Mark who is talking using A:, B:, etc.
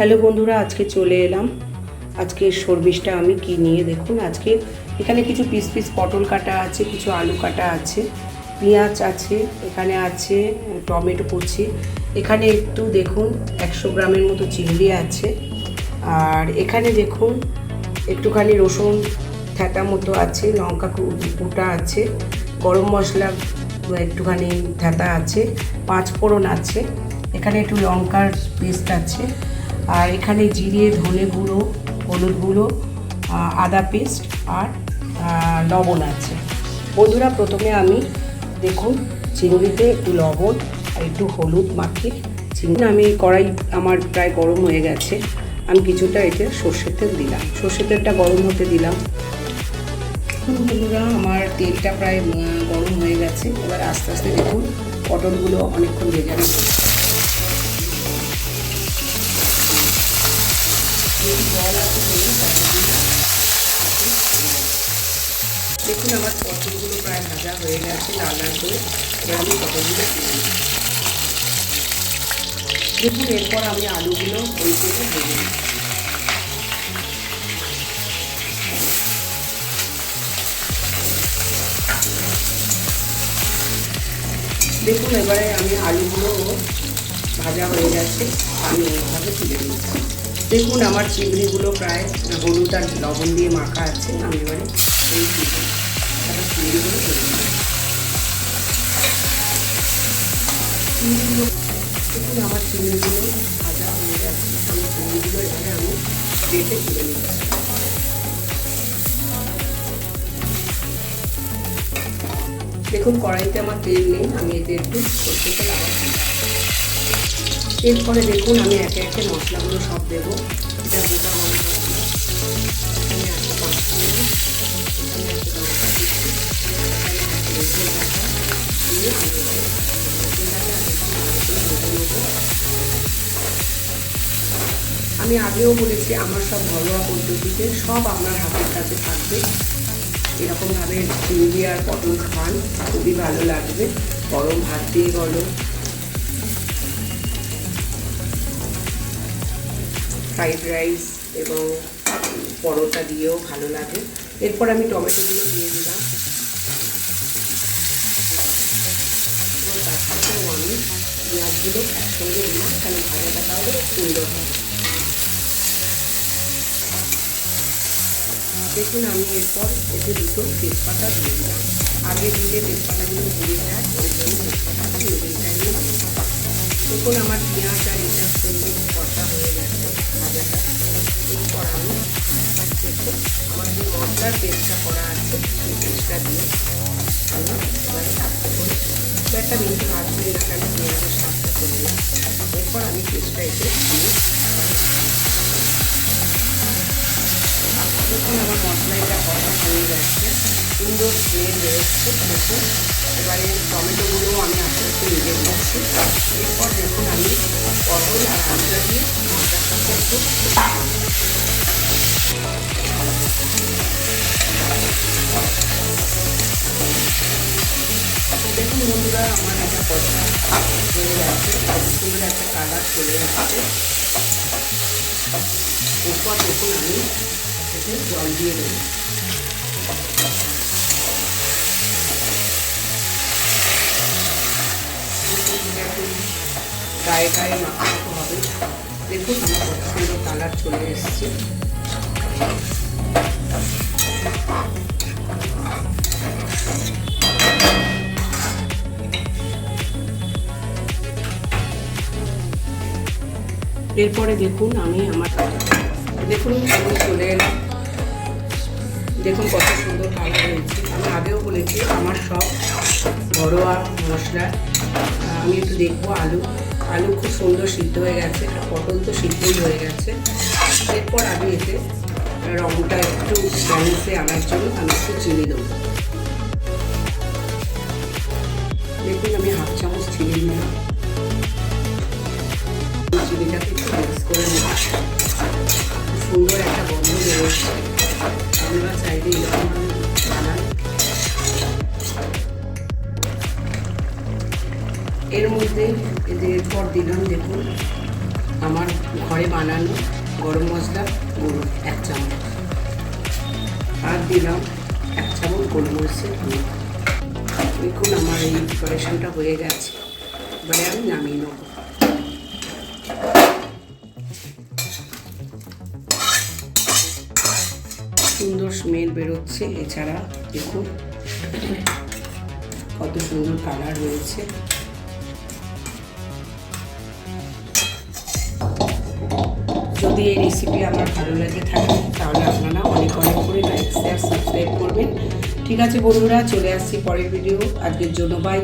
A: Hello বন্ধুরা, আজকে চলে এলাম। আজকে সর্বিসটা আমি কি নিয়ে? দেখুন, আজকে এখানে কিছু পিস পিস পটল কাটা আছে, কিছু আলু কাটা আছে, পেঁয়াজ আছে, এখানে আছে টমেটো কুচি। এখানে একটু দেখুন, একশো গ্রামের মতো চিংড়ি আছে। আর এখানে দেখুন, একটুখানি রসুন থ্যাতা মতো আছে, লঙ্কা কুটা আছে, গরম মশলা একটুখানি থ্যাতা আছে পাঁচ ফোড়ন আছে, এখানে একটু লঙ্কার পেস্ট আছে। আর এখানে জিরে, ধনে গুঁড়ো, হলুদ গুঁড়ো আদা পেস্ট আর লবণ আছে। বন্ধুরা, প্রথমে আমি দেখুন চিংড়িতে একটু লবণ আর একটু হলুদ মাখিয়ে চিংড়ি আমি কড়াই আমার প্রায় গরম হয়ে গেছে। আমি কিছুটা এতে সর্ষের তেল দিলাম। সর্ষের তেলটা গরম হতে দিলাম। বন্ধুরা, আমার তেলটা প্রায় গরম হয়ে গেছে। এবার আস্তে আস্তে দেখুন পটলগুলো অনেকক্ষণ ভেজে জল আছে দেখুন, আমার পটলগুলো প্রায় ভাজা হয়ে গেছে লাল লাল করে। এবার আমি পটলগুলো তুলে। দেখুন, এরপর আমি আলুগুলো ওই থেকে ভেজে দেখুন, এবারে আমি আলুগুলো ভাজা হয়ে গেছে, আমি এইভাবে তুলে নিচ্ছি। দেখুন, আমার চিংড়িগুলো প্রায় হলুদ আর লবণ দিয়ে মাখা আছে। আমি এবারে এই চিংড়িগুলো চিংড়িগুলো দেখুন, আমার চিংড়িগুলো ভাজা হয়ে গেছে। আমি চিংড়িগুলো এবারে আমি প্লেটে তুলে নিচ্ছি। দেখুন, কড়াইতে আমার তেল নেই, আমি এতে একটু সরষে তেল আবার দিই। এরপরে দেখুন আমি একে একে মশলাগুলো সব দেবো। এটা গোটা গরম আমি আগেও বলেছি, আমার সব ঘরোয়া পদ্ধতিতে সব আপনার হাতের কাছে থাকবে। এরকমভাবে আর পটল খান, খুবই ভালো লাগবে। গরম ভাত দিয়ে বলো। ফ্রাইড রাইস এবং পরোটা দিয়েও ভালো লাগে। এরপর আমি টমেটোগুলো দিয়ে দিলাম। আমি পেঁয়াজগুলো একসঙ্গে দিলাম, তাহলে ভাজাটা তাহলে সুন্দর হবে। দেখুন, আমি এরপর এতে দুটো তেজপাতা দিয়ে দিলাম। আগে দিলে তেজপাতাগুলো ঘুরে যায় ওই জন্য তেজপাতাটা মিডিল টাইমে দেখুন, আমার পেঁয়াজ আর এটা সুন্দর কষা হয়ে দেখুন আমার যে মশলার পেস্টটা করা আছে সেই পেস্টটা দিয়ে আমি এবারে আস্তে করে একটা বেশি ভাজছি না কেন পেঁয়াজের স্বাদটা চলে যায় এরপর আমি পেস্টটা এতে দিয়ে দেখুন আমার মশলা এটা কষা হয়ে গেছে সুন্দর স্মেল বেরোচ্ছে দেখুন এবারে টমেটোগুলো আমি আস্তে আস্তে নিজে দিচ্ছি এরপর দেখুন আমি পটল আর আলুটা দিয়ে মশলার সাথে দেখুন আমার একটা কষা হয়ে গেছে সুন্দর একটা কালার চলে যাচ্ছে এরপর দেখুন আমি এতে জল দিয়ে দেবো গায়ে গায়ে মাখাতে হবে দেখুন আমার কত কালার চলে এসছে এরপরে দেখুন আমি আমার দেখুন, আমি চলে এলাম। দেখুন কত সুন্দর কালার হয়েছে আমি আগেও বলেছি, আমার সব ঘরোয়া মশলা। আমি একটু দেখব আলু। আলু খুব সুন্দর সিদ্ধ হয়ে গেছে, আর পটল তো সিদ্ধই হয়ে গেছে। এরপর আমি এতে রঙটা একটু ব্যালেন্সে আনার জন্য আমি একটু চিনি দেবো। দেখুন, আমি হাফ চামচ চিনি নিলাম এর মধ্যে এদের এরপর দিলাম দেখুন, আমার ঘরে বানানো গরম মশলা গুঁড়ো, এক চামচ। আর দিলাম এক চামচ গোলমরিচের গুঁড়ো। দেখুন আমার এই প্রিপারেশনটা হয়ে গেছে। এবারে আমি নামিয়ে নেব। সুন্দর স্মেল বেরোচ্ছে। এছাড়া দেখুন, কত সুন্দর কালার রয়েছে। যদি এই রেসিপি আমার ভালো লাগে থাকে, তাহলে আপনারা অনেক অনেক করে লাইক শেয়ার সাবস্ক্রাইব করবেন। ঠিক আছে বন্ধুরা, চলে আসছি পরের ভিডিও আজকের জন্য বাই